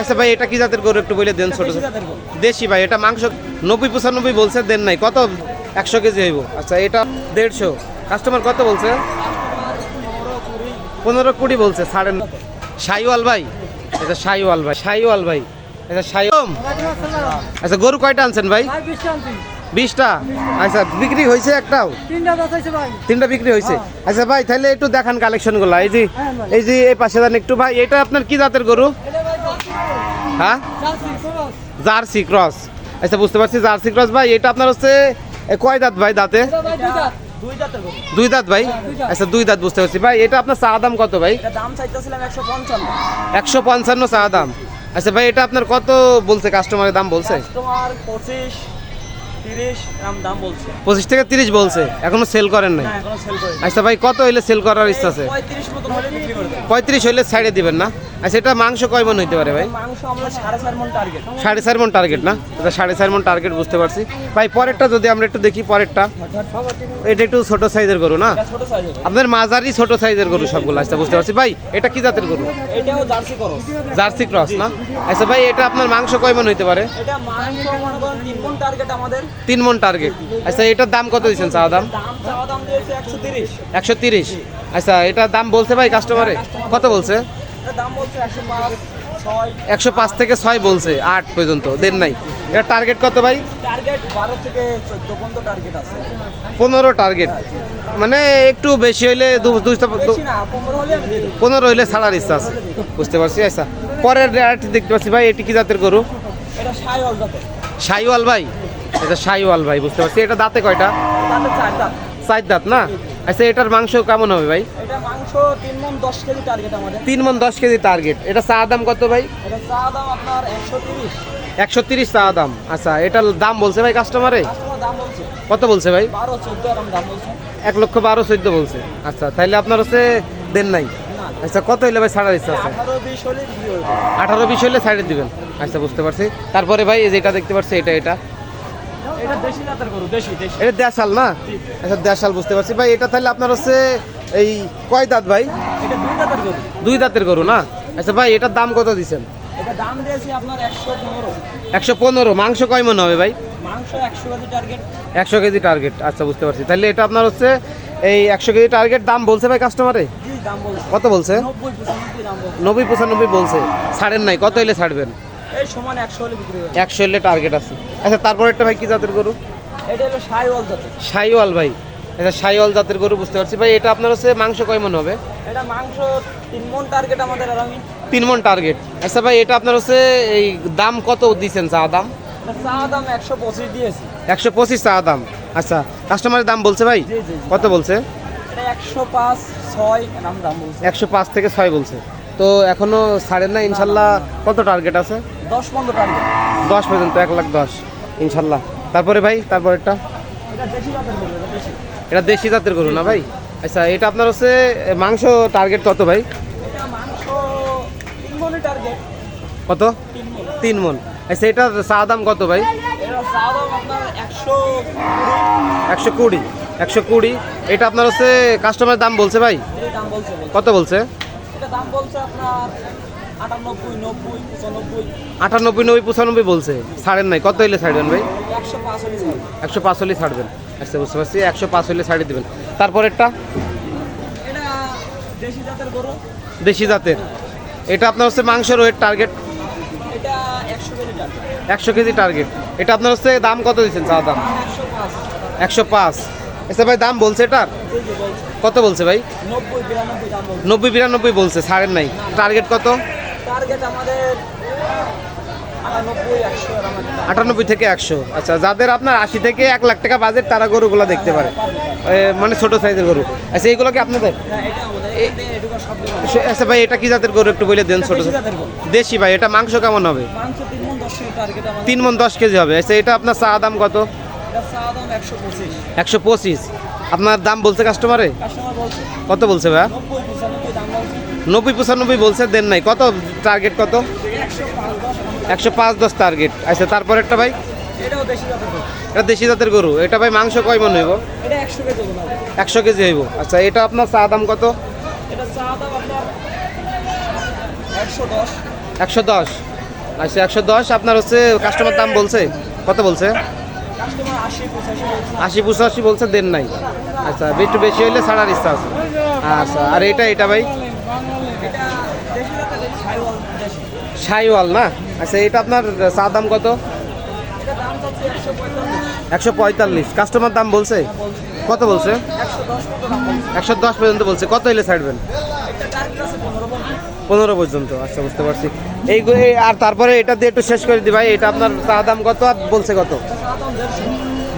আচ্ছা ভাই এটা কি জাতের গরু একটু বলে দেন ছোট দেশি ভাই এটা মাংস নব্বই পঁচানব্বই বলছে দেন নাই। কত? একশো কেজি হইব। আচ্ছা এটা দেড়শো। কাস্টমার কত বলছে? পনেরো কুড়ি বলছে সাড়ে সাইওয়াল ভাই। এটা সাইওয়াল ভাই সাইওয়াল ভাই। এটা সাইওম আচ্ছা গরু কয়টা আনছেন ভাই? বিশটা আচ্ছা বিক্রি হয়েছে একটাও? তিনটা বিক্রি হয়েছে? আচ্ছা ভাই তাহলে একটু দেখান কালেকশনগুলো। এই যে হ্যাঁ এই যে এই পাশে দেন একটু। ভাই এটা আপনার কি জাতের গরু? হ্যাঁ? Jersey cross. আচ্ছা বুঝতে পারছি জার্সি ক্রস ভাই এটা আপনার হচ্ছে কয় দাঁত ভাই দাঁতে? দুই দাঁত ভাই? আচ্ছা দুই দাঁত বুঝতে পারছি। ভাই এটা আপনার চা দাম কত ভাই? এটা দাম চাইতেছিলাম একশো পঞ্চান্ন। একশো পঞ্চান্ন চা দাম। আচ্ছা ভাই এটা আপনার কত বলছে? কাস্টমারের দাম বলছে? পঁচিশ থেকে তিরিশ বলছে। এখনও সেল করেন নাই? আচ্ছা ভাই কত হইলে সেল করার ইচ্ছা আছে? পঁয়ত্রিশ হইলে ছাইড়ে দিবেন না? আচ্ছা এটা মাংস কয় মন হইতে পারে ভাই? সাড়ে চার মন টার্গেট না? এটা সাড়ে চার মন টার্গেট বুঝতে পারছি। ভাই পরেরটা যদি আমরা একটু দেখি পরেরটা। এটা একটু ছোট সাইজের গরু না? এটা আপনার মাঝারি ছোট সাইজের গরু সবগুলো আচ্ছা বুঝতে পারছি। ভাই এটা কি জাতের গরু? জার্সি ক্রস না? আচ্ছা ভাই এটা আপনার মাংস কয় মন হইতে পারে? এটা তিন মন টার্গেট আচ্ছা এটার দাম কত দিচ্ছেন চাওয়া দাম? একশো তিরিশ। আচ্ছা এটার দাম বলছে ভাই কাস্টমারে কত এটা দাম বলছে? একশো পাঁচ থেকে ছয় বলছে, আট পর্যন্ত দেন নাই। এটা টার্গেট কত ভাই? পনেরো টার্গেট মানে একটু বেশি হইলে পনেরো হইলে ছাড়ার ইচ্ছা আছে। বুঝতে পারছি আচ্ছা। পরের আরেকটি দেখতে পাচ্ছি ভাই, এটি কি জাতের গরু? সাইওয়াল ভাই। এটা সাইওয়াল ভাই, বুঝতে পারছি। এটা দাঁতে কয়টা? চার দাঁত না? আচ্ছা এটার মাংস কেমন হবে ভাই? এটা মাংস তিন মন দশ কেজি টার্গেট আমাদের। তিন দশ কেজি টার্গেট এটা চা দাম কত ভাই? এটা চা দাম আপনার একশো তিরিশ। চা দাম। আচ্ছা এটার দাম বলছে ভাই কাস্টমারে কাস্টমার দাম বলছে। কত বলছে ভাই? বারো চোদ্দ এরকম দাম বলছে। এক লক্ষ বারো চোদ্দ বলছে। আচ্ছা তাহলে আপনার হচ্ছে দেন নাই? আচ্ছা কত হইলে ভাই ছাড়ার ইচ্ছা আছে আঠারো বিশ হলে বিক্রি হয়ে যাবে। আঠারো বিশ হইলে ছাড়ে দিবেন। আচ্ছা বুঝতে পারছি। তারপরে ভাই এই যেটা দেখতে পাচ্ছি এটা এটা। এটা দেশি জাতের গরু দেশি দেশি। এটা দেশাল না? আচ্ছা দেশাল বুঝতে পারছি। ভাই এটা তাহলে আপনার হচ্ছে এই কয় দাঁত ভাই? এটা দুই জাতের গরু। দুই দাঁতের গরু না? আচ্ছা ভাই এটার দাম কত দিচ্ছেন এটা দাম দিয়েছি আপনার একশো পনেরো। মাংস কয় মনে হবে ভাই? মাংস একশো কেজি টার্গেট একশো কেজি টার্গেট আচ্ছা বুঝতে পারছি। তাহলে এটা আপনার হচ্ছে এই একশো কেজি টার্গেট দাম বলছে ভাই কাস্টমারে কত বলছে? নব্বই পঁচানব্বই দাম বলছে। ছাড়েন নাই। কত হইলে ছাড়বেন? এই সমান একশো হলে বিক্রি যাবে। একশো হইলে টার্গেট আছে। আচ্ছা তারপর একটা ভাই কি জাতের গরু? এটা হলো সাই অল জাতের। সাইওয়াল ভাই। আচ্ছা সাইওয়াল জাতের গরু বুঝতে পারছি। ভাই এটা আপনার হচ্ছে মাংস কয় মন হবে? এটা মাংস তিন মন টার্গেট আমাদের আরামি তিন মন টার্গেট আচ্ছা ভাই এটা আপনার হচ্ছে এই দাম কত দিচ্ছেন চা দাম? চা দাম একশো পঁচিশ দিয়েছি। একশো পঁচিশ চা দাম। আচ্ছা কাস্টমারের দাম বলছে ভাই। কত বলছে? এটা একশো পাঁচ ছয় দাম বলছে। একশো পাঁচ থেকে ছয় বলছে। তো এখনও ছাড়েন না ইনশাল্লাহ। কত টার্গেট আছে? দশ টার্গেট দশ পর্যন্ত এক লাখ দশ ইনশাল্লাহ। তারপরে ভাই এটা জাতের গরু এটা দেশি। জাতের গরু না ভাই? আচ্ছা এটা আপনার হচ্ছে মাংস টার্গেট কত ভাই? এটা কত? তিন মন আচ্ছা এটার চা দাম কত ভাই? এটা একশো কুড়ি। একশো কুড়ি এটা আপনার হচ্ছে কাস্টমার দাম বলছে ভাই। কত বলছে? দাম বলছে আপনার আটানব্বই নব্বই পঁচানব্বই। আটানব্বই নব্বই পঁচানব্বই বলছে। ছাড়েন নাই। কত হইলে ছাড়বেন ভাই? একশো পাঁচ হলে। একশো পাঁচ হলে ছাড়বেন। আচ্ছা বুঝতে পারছি। একশো পাঁচ হলে ছাড়িয়ে দেবেন। তারপরেরটা? এটা দেশি জাতের গরু। দেশি জাতের। এটা আপনার হচ্ছে মাংসের ওয়েট টার্গেট এটা একশো কেজি টার্গেট একশো কেজি টার্গেট এটা আপনার হচ্ছে দাম কত দিচ্ছেন চা দাম? একশো পাঁচ। আচ্ছা ভাই দাম বলছে এটার? কত বলছে ভাই? নব্বই বিরানব্বই বলছে। নব্বই বিরানব্বই বলছে। ছাড়েন নাই। টার্গেট কত? টার্গেট আমাদের আটানব্বই থেকে একশো। আচ্ছা যাদের আপনার আশি থেকে এক লাখ টাকা বাজেট তারা গরুগুলো দেখতে পারে। মানে ছোট সাইজের গরু। আচ্ছা এইগুলো কি আপনাদের? হ্যাঁ আচ্ছা ভাই এটা কি জাতের গরু একটু বলে দেন ছোট দেশি ভাই এটা মাংস কেমন হবে? তিন মন দশ কেজি হবে। আচ্ছা এটা আপনার চা দাম কত? একশো পঁচিশ। আপনার দাম বলছে কাস্টমারে কত বলছে ভাইয়া নব্বই পঁচানব্বই বলছে দেন নাই। কত টার্গেট কত? একশো পাঁচ দশ টার্গেট আচ্ছা তারপর একটা ভাই? এটা দেশি জাতের গরু। এটা ভাই মাংস কয় মন হইব? একশো কেজি হইব। আচ্ছা এটা আপনার চা দাম কত? একশো দশ। আচ্ছা একশো দশ আপনার হচ্ছে কাস্টমার দাম বলছে? কত বলছে? আশি পঁচাশি বলছে। আশি পঁচাশি বলছে দেন নাই। আচ্ছা একটু বেশি হইলে ছাড়ার ইচ্ছা আছে। আচ্ছা আর এটা এটা ভাই এটা দেশি জাতের এই সাইওয়াল দেশি সাইওয়াল না? আচ্ছা এটা আপনার চা দাম কত? একশো পঁয়তাল্লিশ। কাস্টমার দাম বলছে? কত বলছে? একশো দশ পর্যন্ত বলছে। কত এলে ছাড়বেন? পনেরো পর্যন্ত। আচ্ছা বুঝতে পারছি। এই আর তারপরে এটা দিয়ে একটু শেষ করে দি ভাই। এটা আপনার চা দাম কত আর বলছে কত?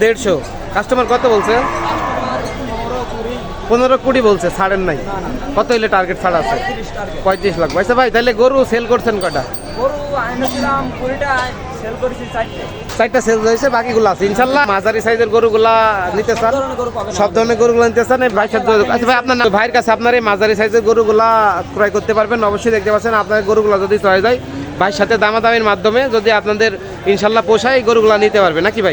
দেড়শো। কাস্টমার কত বলছে? পনেরো কুড়ি বলছে ছাড়েন নাই। কত হইলে টার্গেট ছাড় আছে? পঁয়ত্রিশ লাখ। আচ্ছা ভাই তাহলে গরু সেল করছেন কটা চারটা। সেল হয়েছে বাকিগুলো আছে। ইনশাল্লাহ মাঝারি সাইজের গরুগুলা নিতে চান। সব ধরনের গরুগুলো নিতে চান। যোগাযোগ- আচ্ছা ভাই আপনার ভাইয়ের কাছে আপনার এই মাঝারি সাইজের গরুগুলা ক্রয় করতে পারবেন। অবশ্যই দেখতে পাচ্ছেন আপনার গরুগুলো যদি চলে যায় ভাইয়ের সাথে দামাদামির মাধ্যমে যদি আপনাদের ইনশাল্লাহ পোষায় গরুগুলা নিতে পারবে। নাকি ভাই?